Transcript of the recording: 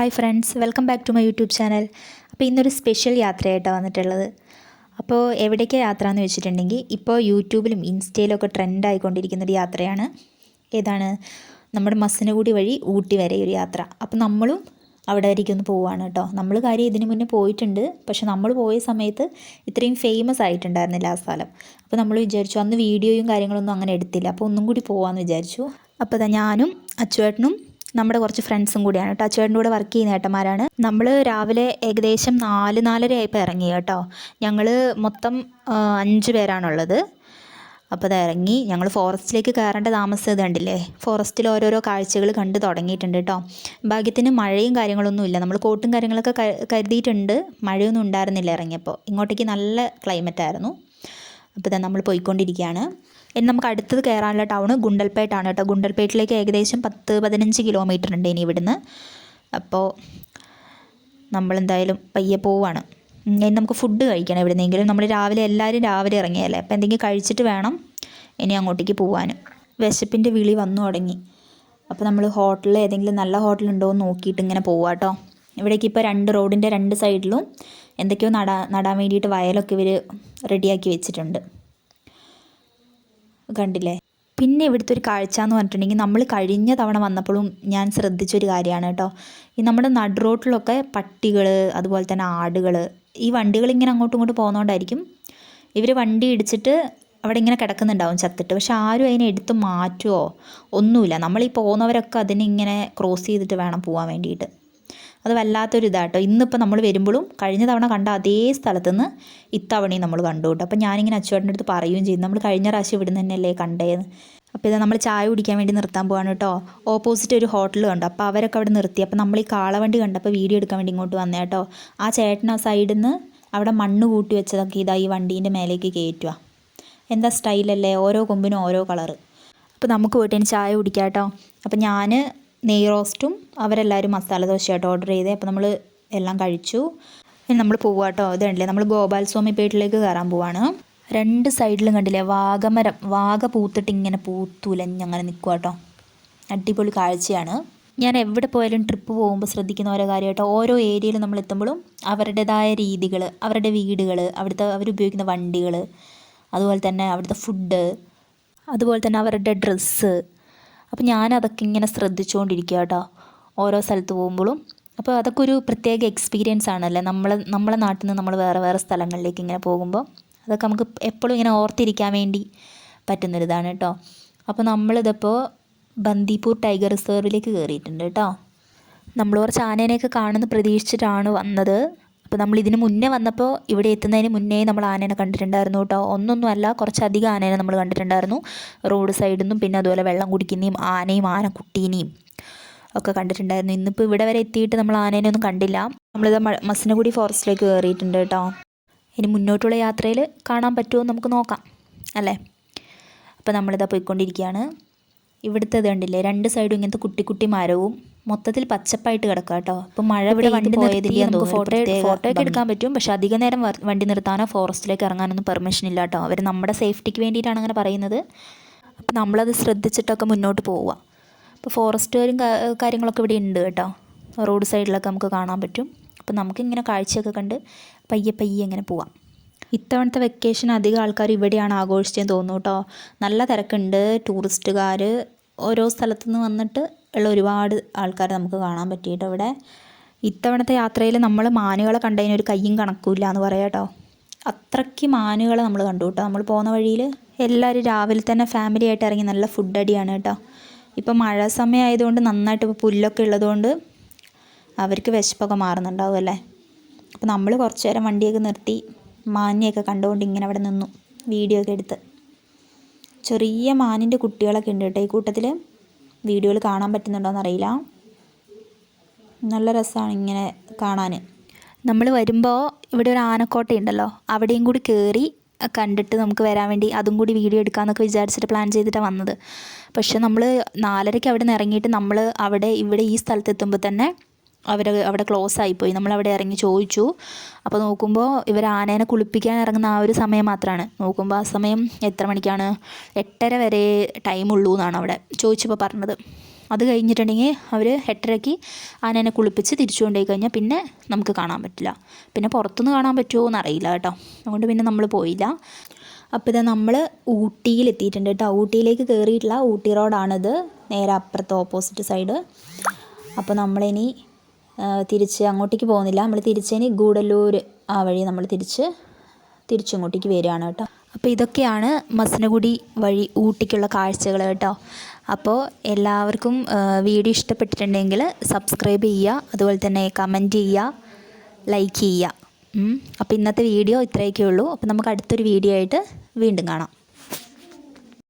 Hi friends welcome back to my YouTube channel. അപ്പോൾ ഇന്നൊരു special യാത്രയായിട്ടാണ് വന്നിട്ടുള്ളത്. അപ്പോൾ എവിടേക്കാണ് യാത്ര എന്ന് വെച്ചിട്ടുണ്ടെങ്കിൽ ഇപ്പോൾ യൂട്യൂബിലും ഇൻസ്റ്റയിലും ഒക്കെ ട്രെൻഡ് ആയിക്കൊണ്ടിരിക്കുന്ന ഒരു യാത്രയാണ്. ഏതാണ്? നമ്മുടെ മസനഗുടി വഴി ഊട്ടി വരെ ഒരു യാത്ര. അപ്പോൾ നമ്മളും അവിടെ വരേക്കും ഒന്ന് പോവുകയാണ് കേട്ടോ. നമ്മൾ കാര്യം ഇതിനു മുന്നേ പോയിട്ടുണ്ട്. പക്ഷെ നമ്മൾ പോയ സമയത്ത് ഇത്രയും ഫേമസ് ആയിട്ടുണ്ടായിരുന്നില്ല ആ സ്ഥലം. അപ്പോൾ നമ്മൾ വിചാരിച്ചു അന്ന് വീഡിയോയും കാര്യങ്ങളൊന്നും അങ്ങനെ എടുത്തില്ല. അപ്പോൾ ഒന്നും കൂടി പോകാമെന്ന് വിചാരിച്ചു. അപ്പോൾ ഞാനും അച്ചുവേട്ടനും നമ്മുടെ കുറച്ച് ഫ്രണ്ട്സും കൂടിയാണ് കേട്ടോ. ചേട്ടന്റെ കൂടെ വർക്ക് ചെയ്യുന്ന ഏട്ടന്മാരാണ്. നമ്മൾ രാവിലെ ഏകദേശം നാല് നാലര ആയപ്പോൾ ഇറങ്ങി കേട്ടോ. ഞങ്ങൾ മൊത്തം അഞ്ച് പേരാണുള്ളത്. അപ്പോൾ ഇറങ്ങി. ഞങ്ങൾ ഫോറസ്റ്റിലേക്ക് കയറേണ്ട താമസം കണ്ടില്ലേ? ഫോറസ്റ്റിൽ ഓരോരോ കാഴ്ചകൾ കണ്ട് തുടങ്ങിയിട്ടുണ്ട് കേട്ടോ. ഭാഗ്യത്തിന് മഴയും കാര്യങ്ങളൊന്നും ഇല്ല. നമ്മൾ കോട്ടും കാര്യങ്ങളൊക്കെ കരുതിയിട്ടുണ്ട്. മഴയൊന്നും ഉണ്ടായിരുന്നില്ല ഇറങ്ങിയപ്പോൾ ഇങ്ങോട്ടേക്ക് നല്ല ക്ലൈമറ്റ് ആയിരുന്നു. അപ്പോൾ നമ്മൾ പോയിക്കൊണ്ടിരിക്കുകയാണ്. ഇനി നമുക്ക് അടുത്തത് കയറാനുള്ള ടൗൺ ഗുണ്ടൽപേട്ടാണ് കേട്ടോ. ഗുണ്ടൽപേട്ടിലേക്ക് ഏകദേശം പത്ത് പതിനഞ്ച് കിലോമീറ്റർ ഉണ്ട് ഇനി ഇവിടുന്ന്. അപ്പോൾ നമ്മളെന്തായാലും പയ്യെ പോവാണ്. ഇനി നമുക്ക് ഫുഡ് കഴിക്കണം ഇവിടുന്നെങ്കിലും നമ്മൾ രാവിലെ എല്ലാവരും രാവിലെ ഇറങ്ങിയല്ലേ? അപ്പോൾ എന്തെങ്കിലും കഴിച്ചിട്ട് വേണം ഇനി അങ്ങോട്ടേക്ക് പോകാനും വിശപ്പിന്റെ വിളി വന്നു തുടങ്ങി. അപ്പോൾ നമ്മൾ ഹോട്ടലിൽ ഏതെങ്കിലും നല്ല ഹോട്ടലുണ്ടോ എന്ന് നോക്കിയിട്ട് ഇങ്ങനെ പോവാം കേട്ടോ ഇവിടേക്ക് ഇപ്പോൾ രണ്ട് റോഡിന്റെ രണ്ട് സൈഡിലും എന്തൊക്കെയോ നടാ നടാൻ വേണ്ടിയിട്ട് വയലൊക്കെ ഇവർ റെഡിയാക്കി വെച്ചിട്ടുണ്ട്. കണ്ടില്ലേ? പിന്നെ ഇവിടുത്തെ ഒരു കാഴ്ച എന്ന് പറഞ്ഞിട്ടുണ്ടെങ്കിൽ നമ്മൾ കഴിഞ്ഞ തവണ വന്നപ്പോഴും ഞാൻ ശ്രദ്ധിച്ചൊരു കാര്യമാണ് കേട്ടോ. ഈ നമ്മുടെ നട് റോട്ടിലൊക്കെ പട്ടികൾ അതുപോലെ തന്നെ ആടുകൾ ഈ വണ്ടികൾ ഇങ്ങനെ അങ്ങോട്ടും ഇങ്ങോട്ടും പോകുന്നതുകൊണ്ടായിരിക്കും ഇവർ വണ്ടി ഇടിച്ചിട്ട് അവിടെ ഇങ്ങനെ കിടക്കുന്നുണ്ടാവും ചത്തിട്ട്. പക്ഷെ ആരും അതിനെ എടുത്ത് മാറ്റുമോ ഒന്നുമില്ല. നമ്മൾ ഈ പോകുന്നവരൊക്കെ അതിനെ ഇങ്ങനെ ക്രോസ് ചെയ്തിട്ട് വേണം പോകാൻ വേണ്ടിയിട്ട്. അത് വല്ലാത്തൊരു ഇതാട്ടോ ഇന്നിപ്പോൾ നമ്മൾ വരുമ്പോഴും കഴിഞ്ഞ തവണ കണ്ട അതേ സ്ഥലത്തുനിന്ന് ഇത്തവണയും നമ്മൾ കണ്ടു കേട്ടോ. അപ്പോൾ ഞാനിങ്ങനെ അച്ചുവേട്ടന്റെ അടുത്ത് പറയുകയും ചെയ്തു. നമ്മൾ കഴിഞ്ഞ പ്രാവശ്യം ഇവിടുന്ന് തന്നെയല്ലേ കണ്ടേന്ന്? അപ്പോൾ ഇതാ നമ്മൾ ചായ കുടിക്കാൻ വേണ്ടി നിർത്താൻ പോവാണ് കേട്ടോ. ഓപ്പോസിറ്റ് ഒരു ഹോട്ടൽ കണ്ടു. അപ്പോൾ അവരൊക്കെ അവിടെ നിർത്തി. അപ്പോൾ നമ്മൾ ഈ കാളവണ്ടി കണ്ടപ്പോൾ വീഡിയോ എടുക്കാൻ വേണ്ടി ഇങ്ങോട്ട് വന്നേ കേട്ടോ. ആ ചേട്ടൻ ആ സൈഡിൽ നിന്ന് അവിടെ മണ്ണ് കൂട്ടി വെച്ചതൊക്കെ ഇതാ ഈ വണ്ടീന്റെ മേലേക്ക് കയറ്റുക എന്താ സ്റ്റൈലല്ലേ? ഓരോ കൊമ്പിനും ഓരോ കളറ്. അപ്പോൾ നമുക്ക് പോയിട്ട് ഇനി ചായ കുടിക്കാം കേട്ടോ. അപ്പോൾ ഞാൻ നെയ് റോസ്റ്റും അവരെല്ലാവരും മസാല ദോശയായിട്ട് ഓർഡർ ചെയ്തേ. അപ്പോൾ നമ്മൾ എല്ലാം കഴിച്ചു. ഇനി നമ്മൾ പോവാട്ടോ. കേട്ടോ ഇത് കണ്ടില്ലേ? നമ്മൾ ഗോപാൽ സ്വാമി പേട്ടിലേക്ക് കയറാൻ പോവാണ്. രണ്ട് സൈഡിലും കണ്ടില്ലേ? വാഗമരം. വാഗ പൂത്തിട്ട് ഇങ്ങനെ പൂത്തുലഞ്ഞങ്ങനെ നിൽക്കുക കേട്ടോ അടിപൊളി കാഴ്ചയാണ്. ഞാൻ എവിടെ പോയാലും ട്രിപ്പ് പോകുമ്പോൾ ശ്രദ്ധിക്കുന്ന ഓരോ കാര്യം കേട്ടോ ഓരോ ഏരിയയിൽ നമ്മൾ എത്തുമ്പോഴും അവരുടേതായ രീതികൾ അവരുടെ വീടുകൾ അവിടുത്തെ അവരുപയോഗിക്കുന്ന വണ്ടികൾ അതുപോലെ തന്നെ അവിടുത്തെ ഫുഡ് അതുപോലെ തന്നെ അവരുടെ ഡ്രസ്സ് അപ്പോൾ ഞാൻ അതൊക്കെ ഇങ്ങനെ ശ്രദ്ധിച്ചുകൊണ്ടിരിക്കുക കേട്ടോ ഓരോ സ്ഥലത്ത് പോകുമ്പോഴും. അപ്പോൾ അതൊക്കെ ഒരു പ്രത്യേക എക്സ്പീരിയൻസ് ആണല്ലേ? നമ്മൾ നമ്മളെ നാട്ടിൽ നിന്ന് നമ്മൾ വേറെ വേറെ സ്ഥലങ്ങളിലേക്ക് ഇങ്ങനെ പോകുമ്പോൾ അതൊക്കെ നമുക്ക് എപ്പോഴും ഇങ്ങനെ ഓർത്തിരിക്കാൻ വേണ്ടി പറ്റുന്നൊരിതാണ് കേട്ടോ അപ്പോൾ നമ്മളിതിപ്പോൾ ബന്ദിപ്പൂർ ടൈഗർ റിസർവിലേക്ക് കയറിയിട്ടുണ്ട് കേട്ടോ നമ്മൾ കുറച്ച് ആനേനെയൊക്കെ കാണുമെന്ന് പ്രതീക്ഷിച്ചിട്ടാണ് വന്നത്. അപ്പോൾ നമ്മൾ ഇതിന് മുന്നേ വന്നപ്പോൾ ഇവിടെ എത്തുന്നതിന് മുന്നേ നമ്മൾ ആനേനെ കണ്ടിട്ടുണ്ടായിരുന്നു കേട്ടോ. ഒന്നൊന്നും അല്ല കുറച്ചധികം ആനേനെ നമ്മൾ കണ്ടിട്ടുണ്ടായിരുന്നു. റോഡ് സൈഡിൽ നിന്നും പിന്നെ അതുപോലെ വെള്ളം കുടിക്കുന്നതും ആനയും ആനക്കുട്ടീനെയും ഒക്കെ കണ്ടിട്ടുണ്ടായിരുന്നു. ഇന്നിപ്പോൾ ഇവിടെ വരെ എത്തിയിട്ട് നമ്മൾ ആനേനെ ഒന്നും കണ്ടില്ല. നമ്മളിത് മ- കൂടി ഫോറസ്റ്റിലേക്ക് കയറിയിട്ടുണ്ട് കേട്ടോ. ഇനി മുന്നോട്ടുള്ള യാത്രയിൽ കാണാൻ പറ്റുമോ നമുക്ക് നോക്കാം അല്ലേ? അപ്പോൾ നമ്മളിതാ പോയിക്കൊണ്ടിരിക്കുകയാണ്. ഇവിടുത്തെ ഇത് കണ്ടില്ലേ രണ്ട് സൈഡും ഇങ്ങനത്തെ കുട്ടി കുട്ടി മരവും മൊത്തത്തിൽ പച്ചപ്പായിട്ട് കിടക്കുക കേട്ടോ. അപ്പോൾ മഴ ഇവിടെ വണ്ടി പോയതില്ല നമുക്ക് ഫോട്ടോ ഫോട്ടോ ഒക്കെ എടുക്കാൻ പറ്റും. പക്ഷേ അധിക നേരം വണ്ടി നിർത്താനോ ഫോറസ്റ്റിലേക്ക് ഇറങ്ങാനൊന്നും പെർമിഷൻ ഇല്ല കേട്ടോ. അവർ നമ്മുടെ സേഫ്റ്റിക്ക് വേണ്ടിയിട്ടാണ് അങ്ങനെ പറയുന്നത്. അപ്പോൾ നമ്മളത് ശ്രദ്ധിച്ചിട്ടൊക്കെ മുന്നോട്ട് പോവുക. അപ്പോൾ ഫോറസ്റ്റുകാരും കാര്യങ്ങളൊക്കെ ഇവിടെ ഉണ്ട് കേട്ടോ. റോഡ് സൈഡിലൊക്കെ നമുക്ക് കാണാൻ പറ്റും. അപ്പോൾ നമുക്കിങ്ങനെ കാഴ്ചയൊക്കെ കണ്ട് പയ്യെ പയ്യെ ഇങ്ങനെ പോവാം. ഇത്തവണത്തെ വെക്കേഷൻ അധികം ആൾക്കാർ ഇവിടെയാണ് ആഘോഷിച്ചതെന്ന് തോന്നുന്നു കേട്ടോ. നല്ല തിരക്കുണ്ട്. ടൂറിസ്റ്റുകാർ ഓരോ സ്ഥലത്തു നിന്ന് വന്നിട്ട് ഉള്ള ഒരുപാട് ആൾക്കാരെ നമുക്ക് കാണാൻ പറ്റിയിട്ട് ഇവിടെ ഇത്തവണത്തെ യാത്രയിൽ നമ്മൾ മാനുകളെ കണ്ടതിന് ഒരു കയ്യും കണക്കുമില്ല എന്ന് പറയാം കേട്ടോ. അത്രയ്ക്ക് മാനുകളെ നമ്മൾ കണ്ടു കേട്ടോ. നമ്മൾ പോകുന്ന വഴിയിൽ എല്ലാവരും രാവിലെ തന്നെ ഫാമിലി ആയിട്ട് ഇറങ്ങി നല്ല ഫുഡ് അടിയാണ് കേട്ടോ. ഇപ്പോൾ മഴ സമയമായതുകൊണ്ട് നന്നായിട്ട് ഇപ്പോൾ പുല്ലൊക്കെ ഉള്ളതുകൊണ്ട് അവർക്ക് വിശപ്പൊക്കെ മാറുന്നുണ്ടാവും അല്ലേ? അപ്പോൾ നമ്മൾ കുറച്ച് നേരം വണ്ടിയൊക്കെ നിർത്തി മാനിനെയൊക്കെ കണ്ടുകൊണ്ട് ഇങ്ങനെ അവിടെ നിന്നു. വീഡിയോ ഒക്കെ എടുത്ത്. ചെറിയ മാനിന്റെ കുട്ടികളൊക്കെ ഉണ്ട് കേട്ടോ ഈ കൂട്ടത്തിൽ. വീഡിയോയിൽ കാണാൻ പറ്റുന്നുണ്ടോയെന്ന് അറിയില്ല. നല്ല രസമാണ് ഇങ്ങനെ കാണാൻ. നമ്മൾ വരുമ്പോൾ ഇവിടെ ഒരു ആനക്കോട്ടയുണ്ടല്ലോ അവിടെയും കൂടി കയറി കണ്ടിട്ട് നമുക്ക് വരാൻ വേണ്ടി അതും കൂടി വീഡിയോ എടുക്കാമെന്നൊക്കെ വിചാരിച്ചിട്ട് പ്ലാൻ ചെയ്തിട്ടാണ് വന്നത്. പക്ഷെ നമ്മൾ നാലരയ്ക്ക് അവിടെ നിന്ന് ഇറങ്ങിയിട്ട് നമ്മൾ അവിടെ ഇവിടെ ഈ സ്ഥലത്ത് എത്തുമ്പോൾ തന്നെ അവർ അവിടെ ക്ലോസ് ആയിപ്പോയി. നമ്മളവിടെ ഇറങ്ങി ചോദിച്ചു. അപ്പോൾ നോക്കുമ്പോൾ ഇവർ ആനേനെ കുളിപ്പിക്കാൻ ഇറങ്ങുന്ന ആ ഒരു സമയം മാത്രമാണ് നോക്കുമ്പോൾ ആ സമയം എത്ര മണിക്കാണ്? എട്ടര വരെ ടൈം ഉള്ളൂ എന്നാണ് അവിടെ ചോദിച്ചപ്പോൾ പറഞ്ഞത്. അത് കഴിഞ്ഞിട്ടുണ്ടെങ്കിൽ അവർ എട്ടരയ്ക്ക് ആനേനെ കുളിപ്പിച്ച് തിരിച്ചു കൊണ്ടുപോയി കഴിഞ്ഞാൽ പിന്നെ നമുക്ക് കാണാൻ പറ്റില്ല. പിന്നെ പുറത്തുനിന്ന് കാണാൻ പറ്റുമോ എന്നറിയില്ല കേട്ടോ. അതുകൊണ്ട് പിന്നെ നമ്മൾ പോയില്ല. അപ്പോൾ ഇതാ നമ്മൾ ഊട്ടിയിൽ എത്തിയിട്ടുണ്ട് കേട്ടോ. ഊട്ടിയിലേക്ക് കയറിയിട്ടുള്ള ഊട്ടി റോഡാണിത് നേരെ അപ്പുറത്ത് ഓപ്പോസിറ്റ് സൈഡ് അപ്പോൾ നമ്മളിനി തിരിച്ച് അങ്ങോട്ടേക്ക് പോകുന്നില്ല. നമ്മൾ തിരിച്ചിനി ഗൂഡല്ലൂർ ആ വഴി നമ്മൾ തിരിച്ച് തിരിച്ചിങ്ങോട്ടേക്ക് വരികയാണ് കേട്ടോ. അപ്പോൾ ഇതൊക്കെയാണ് മസനഗുഡി വഴി ഊട്ടിക്കുള്ള കാഴ്ചകൾ കേട്ടോ. അപ്പോൾ എല്ലാവർക്കും വീഡിയോ ഇഷ്ടപ്പെട്ടിട്ടുണ്ടെങ്കിൽ സബ്സ്ക്രൈബ് ചെയ്യുക അതുപോലെ തന്നെ കമന്റ് ചെയ്യുക ലൈക്ക് ചെയ്യുക. അപ്പോൾ ഇന്നത്തെ വീഡിയോ ഇത്രയൊക്കെ ഉള്ളൂ അപ്പോൾ നമുക്ക് അടുത്തൊരു വീഡിയോ ആയിട്ട് വീണ്ടും കാണാം.